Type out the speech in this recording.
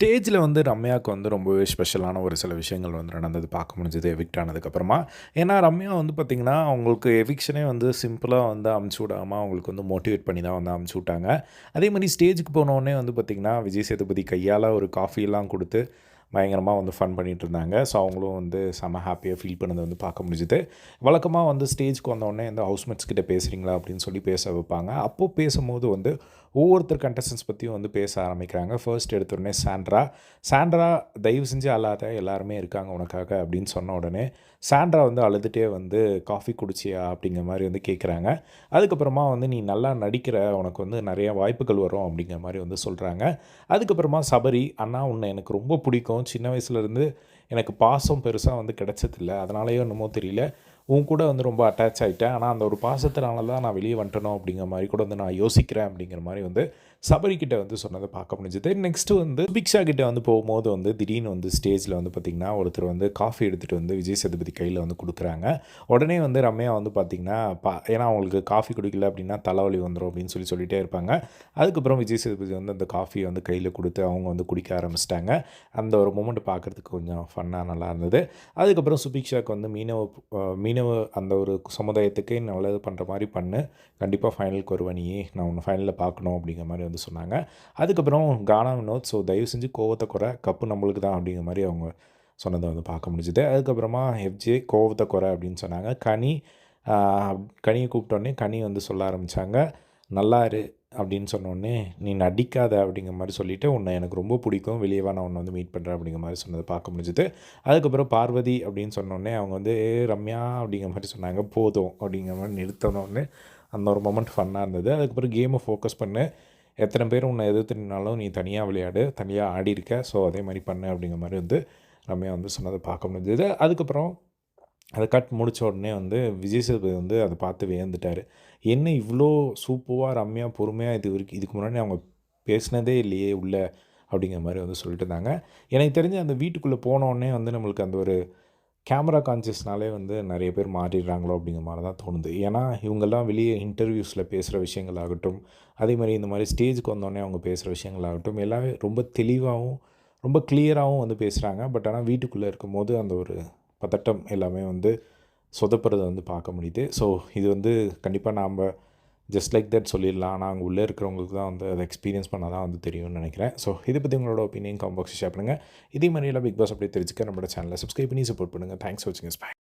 ஸ்டேஜில் வந்து ரம்யாவுக்கு வந்து ரொம்பவே ஸ்பெஷலான ஒரு சில விஷயங்கள் வந்து நடந்தது பார்க்க முடிஞ்சது எவிக்ட் ஆனதுக்கப்புறமா. ஏன்னா ரம்யா வந்து பார்த்திங்கன்னா அவங்களுக்கு எவிக்ஷனே வந்து சிம்பிளாக வந்து அமுச்சு விடாமல் அவங்களுக்கு வந்து மோட்டிவேட் பண்ணி தான் வந்து அமுச்சு விட்டாங்க. அதே மாதிரி ஸ்டேஜுக்கு போனோடனே வந்து பார்த்திங்கன்னா விஜய் சேதுபதி கையால் ஒரு காஃபியெல்லாம் கொடுத்து பயங்கரமாக வந்து ஃபன் பண்ணிகிட்டு இருந்தாங்க. ஸோ அவங்களும் வந்து செம்ம ஹாப்பியாக ஃபீல் பண்ணதை வந்து பார்க்க முடிஞ்சுது. வழக்கமாக வந்து ஸ்டேஜ்க்கு வந்தோடனே இந்த ஹவுஸ்மேட்ஸ் கிட்டே பேசுகிறீங்களா அப்படின்னு சொல்லி பேச வைப்பாங்க. அப்போது பேசும்போது வந்து ஒவ்வொருத்தர் கண்டஸ்டன்ஸ் பற்றியும் வந்து பேச ஆரம்பிக்கிறாங்க. ஃபர்ஸ்ட் எடுத்துடனே சாண்ட்ரா சாண்ட்ரா தயவு செஞ்சு அல்லாத எல்லாருமே இருக்காங்க உனக்காக அப்படின்னு சொன்ன உடனே சாண்ட்ரா வந்து அழுதுகிட்டே வந்து காஃபி குடிச்சியா? அப்படிங்கிற மாதிரி வந்து கேட்குறாங்க அதுக்கப்புறமா வந்து நீ நல்லா நடிக்கிற உனக்கு வந்து நிறைய வாய்ப்புகள் வரும் அப்படிங்கிற மாதிரி வந்து சொல்கிறாங்க அதுக்கப்புறமா சபரி அண்ணா உன்னை எனக்கு ரொம்ப பிடிக்கும். சின்ன வயசுலேருந்து எனக்கு பாசம் பெருசாக வந்து கிடச்சதில்ல. அதனாலேயோ என்னமோ தெரியல. உன் கூட வந்து ரொம்ப அட்டாச் ஆகிட்டேன் ஆனால் அந்த ஒரு பாசத்தினால தான் நான் வெளியே வந்துட்டணும் அப்படிங்கிற மாதிரி கூட வந்து நான் யோசிக்கிறேன் அப்படிங்கிற மாதிரி வந்து சபரிக்கிட்ட வந்து சொன்னதை பார்க்க முடிஞ்சது. நெக்ஸ்ட்டு வந்து பிக்ஷா கிட்ட வந்து போகும்போது வந்து திடீர்னு வந்து ஸ்டேஜில் வந்து பார்த்திங்கன்னா ஒருத்தர் வந்து காஃபி எடுத்துகிட்டு வந்து விஜய் சேதுபதி கையில் வந்து கொடுக்குறாங்க. உடனே வந்து ரம்யா வந்து பார்த்திங்கன்னா பா ஏன்னா அவங்களுக்கு காஃபி குடிக்கல அப்படின்னா தலைவலி வந்துடும் அப்படின்னு சொல்லி சொல்லிகிட்டே இருப்பாங்க. அதுக்கப்புறம் விஜய் சேதுபதி வந்து அந்த காஃபியை வந்து கையில் கொடுத்து அவங்க வந்து குடிக்க ஆரம்பிச்சிட்டாங்க. அந்த ஒரு மூமெண்ட் பார்க்குறதுக்கு கொஞ்சம் ஃபன்னாக நல்லா இருந்தது. அதுக்கப்புறம் சுபிக்ஷாவுக்கு வந்து மீனவ மீனவ அந்த ஒரு சமுதாயத்துக்கு நல்லது பண்ணுற மாதிரி பண்ணு. கண்டிப்பாக ஃபைனலுக்கு வருவனியே நான் ஒன்று ஃபைனலில் பார்க்கணும் அப்படிங்கிற மாதிரி வந்து சொன்னாங்க. அதுக்கப்புறம் கானா வினோத் ஸோ தயவு செஞ்சு கோவத்தை குறை. கப்பு நம்மளுக்கு தான் அப்படிங்கிற மாதிரி அவங்க சொன்னதை வந்து பார்க்க முடிஞ்சுது. அதுக்கப்புறமா எஃப்ஜே கோவத்தை குறை அப்படின்னு சொன்னாங்க. கனி கனியை கூப்பிட்டோன்னே கனி வந்து சொல்ல ஆரம்பித்தாங்க நல்லா இரு அப்படின்னு சொன்னோடனே நீ நடிக்காத அப்படிங்கிற மாதிரி சொல்லிவிட்டு உன்னை எனக்கு ரொம்ப பிடிக்கும். வெளியே நான் உன்னை வந்து மீட் பண்ணுறேன் அப்படிங்கிற மாதிரி சொன்னதை பார்க்க முடிஞ்சுது. அதுக்கப்புறம் பார்வதி அப்படின்னு சொன்னோடனே அவங்க வந்து ஏ ரம்யா அப்படிங்கிற மாதிரி சொன்னாங்க. போதும் அப்படிங்கிற மாதிரி நிறுத்தணுன்னு அந்த ஒரு மொமெண்ட் ஃபன்னாக இருந்தது. அதுக்கப்புறம் கேமை ஃபோக்கஸ் பண்ணு. எத்தனை பேர் உன்னை எதிர்த்துனாலும் நீ தனியாக விளையாடு தனியாக ஆடி இருக்க ஸோ அதே மாதிரி பண்ணு அப்படிங்கிற மாதிரி வந்து ரம்யா வந்து சொன்னதை பார்க்க முடிஞ்சது. அதுக்கப்புறம் அதை கட் முடித்த உடனே வந்து விஜய் சேதுபதி வந்து அதை பார்த்து வியந்துட்டார். என்ன இவ்வளோ சூப்பராக ரம்யாக பொறுமையாக இது வரைக்கும் இதுக்கு முன்னாடி அவங்க பேசினதே இல்லையே உள்ள அப்படிங்கிற மாதிரி வந்து சொல்லிட்டு இருந்தாங்க. எனக்கு தெரிஞ்சு அந்த வீட்டுக்குள்ளே போனோடனே வந்து நம்மளுக்கு அந்த ஒரு கேமரா கான்சியஸ்னாலே வந்து நிறைய பேர் மாறிடுறாங்களோ அப்படிங்கிற மாதிரி தான் தோணுது. ஏன்னா இவங்கெல்லாம் வெளியே இன்டர்வியூஸில் பேசுகிற விஷயங்கள் ஆகட்டும் அதே மாதிரி இந்த மாதிரி ஸ்டேஜுக்கு வந்தோடனே அவங்க பேசுகிற விஷயங்கள் ஆகட்டும் எல்லாமே ரொம்ப தெளிவாகவும் ரொம்ப கிளியராகவும் வந்து பேசுகிறாங்க பட் ஆனால் வீட்டுக்குள்ளே இருக்கும்போது அந்த ஒரு பதட்டம் எல்லாமே வந்து சொதப்புறதை வந்து பார்க்க முடியுது. ஸோ இது வந்து கண்டிப்பாக நாம் ஜஸ்ட் லைக் தட் சொல்லிடலாம். ஆனால் அங்கே உள்ளே இருக்கிறவங்களுக்கு தான் வந்து அதை எக்ஸ்பீரியன்ஸ் பண்ணால் தான் வந்து தெரியும்னு நினைக்கிறேன். ஸோ இதை பற்றி உங்களோட ஒப்பீனியன் காம்பாக்ஸ் ஷேர் பண்ணுங்கள் இதே மாதிரிலாம் பிக் பாஸ் அப்படியே தெரிஞ்சுக்க நம்மளோட சேனலை சப்ஸ்கிரைப் பண்ணி சப்போர்ட் பண்ணுங்கள் தேங்க்ஸ் வாட்சிங் ஸ்பை